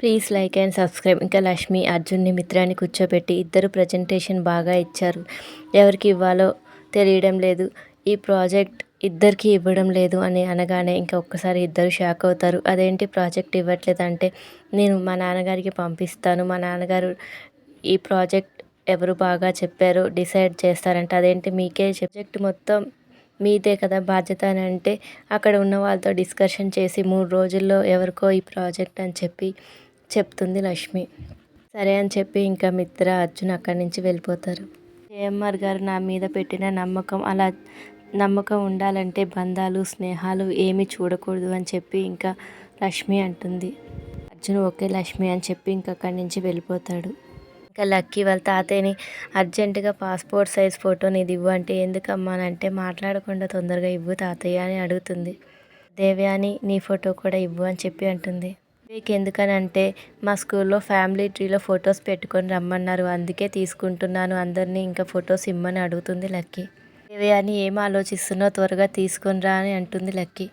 Please like and subscribe. ఇంకా లక్ష్మి అర్జున్ని మిత్రాన్ని కూర్చోబెట్టి ఇద్దరు ప్రజెంటేషన్ బాగా ఇచ్చారు. ఎవరికి ఇవ్వాలో తెలియడం లేదు. ఈ ప్రాజెక్ట్ ఇద్దరికి ఇవ్వడం లేదు అని అనగానే ఇంకా ఒక్కసారి ఇద్దరు షాక్ అవుతారు. అదేంటి ప్రాజెక్ట్ ఇవ్వట్లేదు అంటే నేను మా నాన్నగారికి పంపిస్తాను. మా నాన్నగారు ఈ ప్రాజెక్ట్ ఎవరు బాగా చెప్పారో డిసైడ్ చేస్తారంటే. అదేంటి మీకే సబ్జెక్ట్ మొత్తం మీదే కదా బాధ్యత అని అంటే అక్కడ ఉన్న వాళ్ళతో డిస్కషన్ చేసి మూడు రోజుల్లో ఎవరికో ఈ ప్రాజెక్ట్ అని చెప్పి చెప్తుంది లక్ష్మి. సరే అని చెప్పి ఇంకా మిత్ర అర్జున్ అక్కడి నుంచి వెళ్ళిపోతారు. ఏఎంఆర్ గారు నా మీద పెట్టిన నమ్మకం అలా నమ్మకం ఉండాలంటే బంధాలు స్నేహాలు ఏమీ చూడకూడదు అని చెప్పి ఇంకా లక్ష్మి అంటుంది. అర్జున్ ఓకే లక్ష్మి అని చెప్పి ఇంకా అక్కడి నుంచి వెళ్ళిపోతాడు. ఇంకా లక్కీ వాళ్ళ తాతయ్యని అర్జెంటుగా పాస్పోర్ట్ సైజ్ ఫోటోని ఇది ఇవ్వు అంటే ఎందుకమ్మా అని అంటే మాట్లాడకుండా తొందరగా ఇవ్వు తాతయ్య అని అడుగుతుంది. దేవ్యాని నీ ఫోటో కూడా ఇవ్వు అని చెప్పి అంటుంది. మీకు ఎందుకనంటే మా స్కూల్లో ఫ్యామిలీ ట్రీలో ఫొటోస్ పెట్టుకొని రమ్మన్నారు. అందుకే తీసుకుంటున్నాను. అందరినీ ఇంకా ఫొటోస్ ఇమ్మని అడుగుతుంది లక్కీ. దేవ్యాని ఏం ఆలోచిస్తున్నో త్వరగా తీసుకొని రా అని అంటుంది లక్కీ.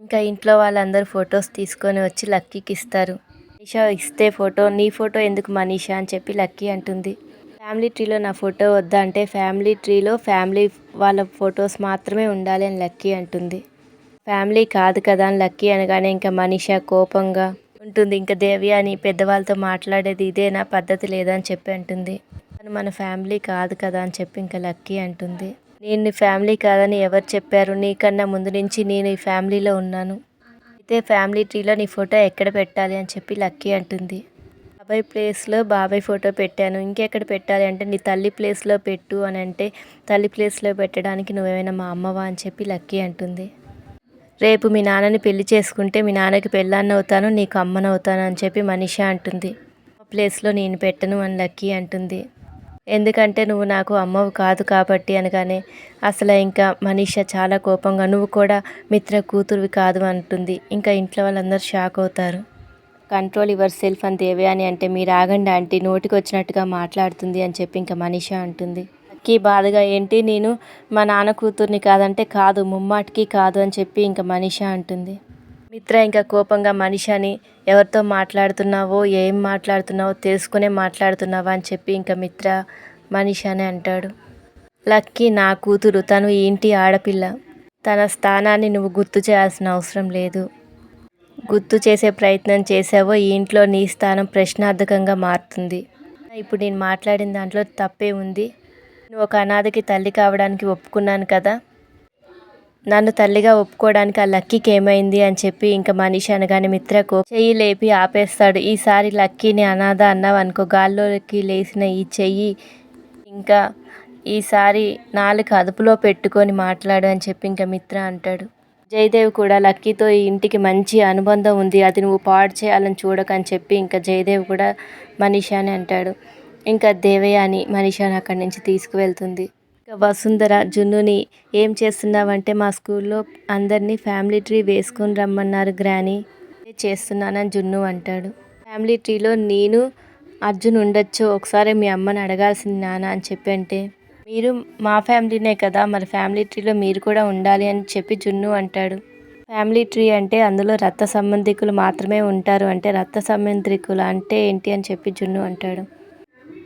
ఇంకా ఇంట్లో వాళ్ళందరూ ఫొటోస్ తీసుకొని వచ్చి లక్కీకి ఇస్తారు. మనీషా ఇస్తే ఫోటో నీ ఫోటో ఎందుకు మనీషా అని చెప్పి లక్కీ అంటుంది. ఫ్యామిలీ ట్రీలో నా ఫోటో వద్దా అంటే ఫ్యామిలీ ట్రీలో ఫ్యామిలీ వాళ్ళ ఫొటోస్ మాత్రమే ఉండాలి అని లక్కీ అంటుంది. ఫ్యామిలీ కాదు కదా అని లక్కీ అనగానే ఇంకా మనీషా కోపంగా ఉంటుంది. ఇంకా దేవి అని పెద్దవాళ్ళతో మాట్లాడేది ఇదే నా పద్ధతి లేదని చెప్పి అంటుంది. తను మన ఫ్యామిలీ కాదు కదా అని చెప్పి ఇంకా లక్కీ అంటుంది. నేను నీ ఫ్యామిలీ కాదని ఎవరు చెప్పారు? నీకన్నా ముందు నుంచి నేను ఈ ఫ్యామిలీలో ఉన్నాను. అయితే ఫ్యామిలీ ట్రీలో నీ ఫోటో ఎక్కడ పెట్టాలి అని చెప్పి లక్కీ అంటుంది. బాబాయ్ ప్లేస్లో బాబాయ్ ఫోటో పెట్టాను. ఇంకెక్కడ పెట్టాలి అంటే నీ తల్లి ప్లేస్లో పెట్టు అని అంటే తల్లి ప్లేస్లో పెట్టడానికి నువ్వేమైనా మా అమ్మవా అని చెప్పి లక్కీ అంటుంది. రేపు మీ నాన్నని పెళ్ళి చేసుకుంటే మీ నాన్నకి పెళ్ళాన్ని అవుతాను నీకు అమ్మను అవుతాను అని చెప్పి మనిష అంటుంది. ప్లేస్లో నేను పెట్టను అని లక్కీ అంటుంది. ఎందుకంటే నువ్వు నాకు అమ్మవు కాదు కాబట్టి అనగానే అసలు ఇంకా మనీష చాలా కోపంగా నువ్వు కూడా మిత్ర కూతురువి కాదు అంటుంది. ఇంకా ఇంట్లో వాళ్ళందరూ షాక్ అవుతారు. కంట్రోల్ యువర్ సెల్ఫ్ అని దేవే అని అంటే మీరు ఆగండి ఆంటీ నోటికి వచ్చినట్టుగా మాట్లాడుతుంది అని చెప్పి ఇంకా మనీష అంటుంది. కి బాధగా ఏంటి నేను మా నాన్న కూతుర్ని కాదంటే కాదు ముమ్మాటికి కాదు అని చెప్పి ఇంకా మనిష అంటుంది. మిత్ర ఇంకా కోపంగా మనిషని ఎవరితో మాట్లాడుతున్నావో ఏం మాట్లాడుతున్నావో తెలుసుకునే మాట్లాడుతున్నావా అని చెప్పి ఇంకా మిత్ర మనిషి అని అంటాడు. లక్కీ నా కూతురు తను ఇంటి ఆడపిల్ల. తన స్థానాన్ని నువ్వు గుర్తు చేయాల్సిన అవసరం లేదు. గుర్తు చేసే ప్రయత్నం చేసావో ఈ ఇంట్లో నీ స్థానం ప్రశ్నార్థకంగా మారుతుంది. ఇప్పుడు నేను మాట్లాడిన దాంట్లో తప్పే ఉంది. నువ్వు ఒక అనాథకి తల్లి కావడానికి ఒప్పుకున్నాను కదా? నన్ను తల్లిగా ఒప్పుకోవడానికి ఆ లక్కీకి ఏమైంది అని చెప్పి ఇంకా మనిషి అనగానే మిత్రకు చెయ్యి లేపి ఆపేస్తాడు. ఈసారి లక్కీని అనాథ అన్నావు అనుకో గాల్లోకి లేచిన ఈ చెయ్యి ఇంకా ఈసారి నాలుగు అదుపులో పెట్టుకొని మాట్లాడు అని చెప్పి ఇంకా మిత్ర అంటాడు. జయదేవ్ కూడా లక్కీతో ఈ ఇంటికి మంచి అనుబంధం ఉంది అది నువ్వు పాడు చేయాలని చూడకని చెప్పి ఇంకా జయదేవ్ కూడా అని అంటాడు. ఇంకా దేవయ్య అని మనీషాని అక్కడి నుంచి తీసుకువెళ్తుంది. ఇంకా వసుంధర జున్నుని ఏం చేస్తున్నావంటే మా స్కూల్లో అందరినీ ఫ్యామిలీ ట్రీ వేసుకొని రమ్మన్నారు గ్రాని. చేస్తున్నానని జున్ను అంటాడు. ఫ్యామిలీ ట్రీలో నేను అర్జున్ ఉండొచ్చు ఒకసారి మీ అమ్మని అడగాల్సింది నాన్న అని చెప్పి అంటే మీరు మా ఫ్యామిలీనే కదా మరి ఫ్యామిలీ ట్రీలో మీరు కూడా ఉండాలి అని చెప్పి జున్ను అంటాడు. ఫ్యామిలీ ట్రీ అంటే అందులో రక్త సంబంధికులు మాత్రమే ఉంటారు అంటే రక్త సంబంధికులు అంటే ఏంటి అని చెప్పి జున్ను అంటాడు.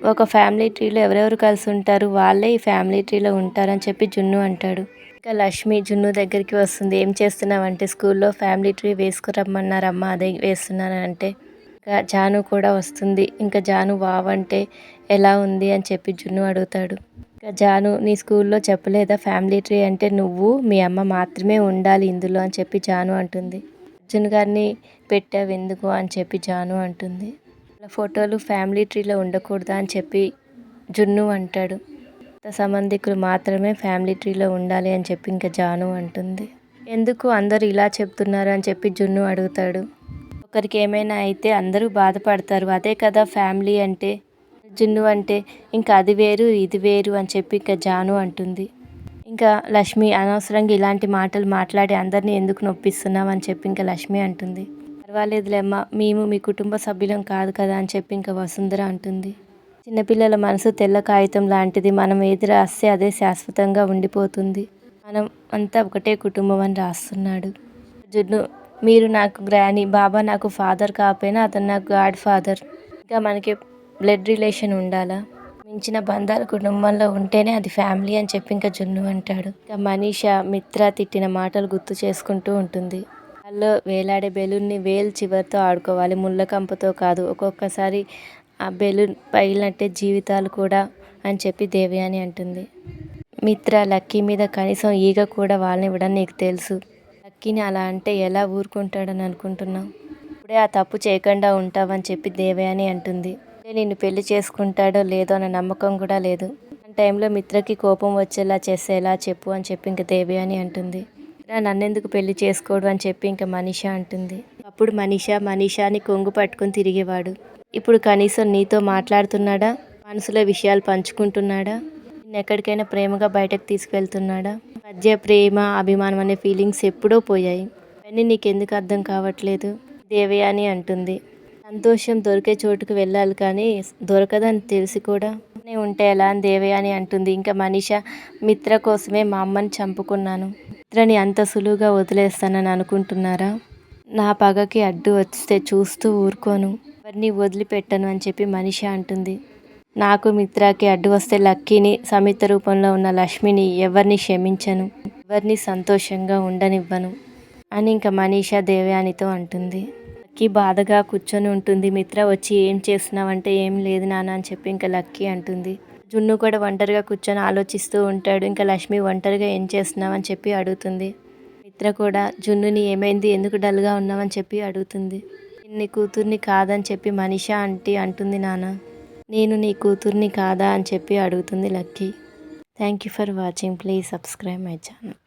ఒక ఫ్యామిలీ ట్రీలో ఎవరెవరు కలిసి ఉంటారు వాళ్ళే ఈ ఫ్యామిలీ ట్రీలో ఉంటారని చెప్పి జున్ను అంటాడు. ఇంకా లక్ష్మి జున్ను దగ్గరికి వస్తుంది. ఏం చేస్తున్నావంటే స్కూల్లో ఫ్యామిలీ ట్రీ వేసుకురమ్మన్నారమ్మా అదే వేస్తున్నానంటే. ఇంకా జాను కూడా వస్తుంది. ఇంకా జాను వావంటే ఎలా ఉంది? అని చెప్పి జున్ను అడుగుతాడు. ఇంకా జాను నీ స్కూల్లో చెప్పలేదా ఫ్యామిలీ ట్రీ అంటే నువ్వు మీ అమ్మ మాత్రమే ఉండాలి ఇందులో అని చెప్పి జాను అంటుంది. అర్జున్ గారిని పెట్టావు ఎందుకు అని చెప్పి జాను అంటుంది. ఫోటోలు ఫ్యామిలీ ట్రీలో ఉండకూడదా అని చెప్పి జున్ను అంటాడు. సంబంధికులు మాత్రమే ఫ్యామిలీ ట్రీలో ఉండాలి అని చెప్పి ఇంకా జాను అంటుంది. ఎందుకు అందరూ ఇలా చెప్తున్నారు అని చెప్పి జున్ను అడుగుతాడు. ఒకరికి ఏమైనా అయితే అందరూ బాధపడతారు. అదే కదా ఫ్యామిలీ అంటే జున్ను అంటే ఇంకా అది వేరు ఇది వేరు అని చెప్పి ఇంకా జాను అంటుంది. ఇంకా లక్ష్మి అనవసరంగా ఇలాంటి మాటలు మాట్లాడి అందరినీ ఎందుకు నొప్పిస్తున్నావు అని చెప్పి ఇంకా లక్ష్మి అంటుంది. పర్వాలేదులేమ్మా మేము మీ కుటుంబ సభ్యులం కాదు కదా అని చెప్పి ఇంకా వసుంధర అంటుంది. చిన్నపిల్లల మనసు తెల్ల కాగితం లాంటిది మనం ఏది రాస్తే అదే శాశ్వతంగా ఉండిపోతుంది. మనం అంతా ఒకటే కుటుంబం అని రాస్తున్నాడు. జున్ను మీరు నాకు గ్రానీ బాబా నాకు ఫాదర్ కాకపోయినా అతను నాకు గాడ్ ఫాదర్. ఇంకా మనకి బ్లడ్ రిలేషన్ ఉండాలా? మించిన బంధాలు కుటుంబంలో ఉంటేనే అది ఫ్యామిలీ అని చెప్పి ఇంకా జున్ను అంటాడు. ఇంకా మనీష మిత్ర తిట్టిన మాటలు గుర్తు చేసుకుంటూ ఉంటుంది. వాళ్ళు వేలాడే బెలూన్ని వేల్ చివరితో ఆడుకోవాలి. ముళ్ళ కంపతో కాదు. ఒక్కొక్కసారి ఆ బెలూన్ పగిలినట్టే జీవితాలు కూడా అని చెప్పి దేవయాని అంటుంది. మిత్ర లక్కీ మీద కనీసం ఈగ కూడా వాళ్ళనివ్వడం నీకు తెలుసు. లక్కీని అలా అంటే ఎలా ఊరుకుంటాడని అనుకుంటున్నావు? ఇప్పుడే ఆ తప్పు చేయకుండా ఉంటావని చెప్పి దేవయాని అంటుంది. నిన్ను పెళ్ళి చేసుకుంటాడో లేదో అన్న నమ్మకం కూడా లేదు. ఆ టైంలో మిత్రకి కోపం వచ్చేలా చేసేలా చెప్పు అని చెప్పి ఇంక దేవయాని అంటుంది. నన్నెందుకు పెళ్ళి చేసుకోడు అని చెప్పి ఇంకా మనీష అంటుంది. అప్పుడు మనీష మనీషాని కొంగు పట్టుకుని తిరిగేవాడు. ఇప్పుడు కనీసం నీతో మాట్లాడుతున్నాడా? మనసులో విషయాలు పంచుకుంటున్నాడా? ఎక్కడికైనా ప్రేమగా బయటకు తీసుకెళ్తున్నాడా? మధ్య ప్రేమ అభిమానం అనే ఫీలింగ్స్ ఎప్పుడో పోయాయి. ఇవన్నీ నీకెందుకు అర్థం కావట్లేదు? దేవయాని అంటుంది. సంతోషం దొరికే చోటుకు వెళ్ళాలి కానీ దొరకదని తెలిసి కూడా ఉంటే ఎలా అని దేవయాని అంటుంది. ఇంకా మనీష మిత్ర కోసమే మా అమ్మని చంపుకున్నాను. మిత్రని అంత సులువుగా వదిలేస్తానని అనుకుంటున్నారా? నా పగకి అడ్డు వస్తే చూస్తూ ఊరుకోను. ఎవరిని వదిలిపెట్టను అని చెప్పి మనిష అంటుంది. నాకు మిత్రాకి అడ్డు వస్తే లక్కీని సమిత రూపంలో ఉన్న లక్ష్మిని ఎవరిని క్షమించను? ఎవరిని సంతోషంగా ఉండనివ్వను? అని ఇంకా మనీషా దేవయానితో అంటుంది. లక్కీ బాధగా కూర్చొని ఉంటుంది. మిత్ర వచ్చి ఏం చేస్తున్నావంటే ఏం లేదు నాన్న అని చెప్పి ఇంకా లక్కీ అంటుంది. జున్ను కూడా ఒంటరిగా కూర్చొని ఆలోచిస్తూ ఉంటాడు. ఇంకా లక్ష్మి ఒంటరిగా ఏం చేస్తున్నావు అని చెప్పి అడుగుతుంది. మిత్ర కూడా జున్నుని ఏమైంది? ఎందుకు డల్గా ఉన్నావని చెప్పి అడుగుతుంది. నీ కూతుర్ని కాదని చెప్పి మనిష అంటీ అంటుంది నాన్న. నేను నీ కూతుర్ని కాదా? అని చెప్పి అడుగుతుంది Lucky. Thank you for watching please subscribe my channel